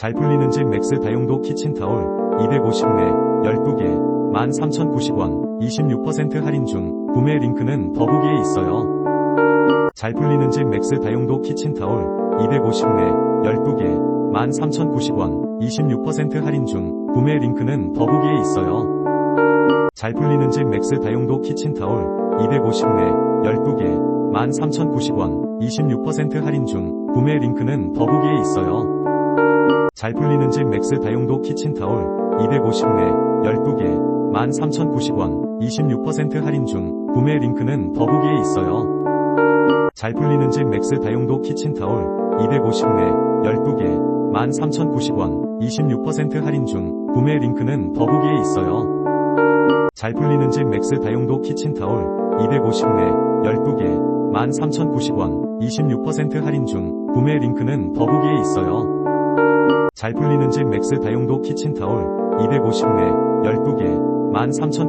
잘 풀리는 집 맥스 다용도 키친타올 250내 12개 13,090원 26% 할인 중 구매 링크는 더보기에 있어요. 잘 풀리는 집 맥스 다용도 키친타올 250내 12개 13,090원 26% 할인 중 구매 링크는 더보기에 있어요. 잘 풀리는 집 맥스 다용도 키친타올 250내 12개 13,090원 26% 할인 중 구매 링크는 더보기에 있어요. 잘 풀리는 집 맥스 다용도 키친타올 250내 12개 13,090원 26% 할인 중 구매 링크는 더보기에 있어요. 잘 풀리는 집 맥스 다용도 키친타올 250내 12개 13,090원 26% 할인 중 구매 링크는 더보기에 있어요. 잘 풀리는 집 맥스 다용도 키친타올 250내 12개 13,090원 26% 할인 중 구매 링크는 더보기에 있어요. 잘 풀리는 집 맥스 다용도 키친타올 250내 12개 13,000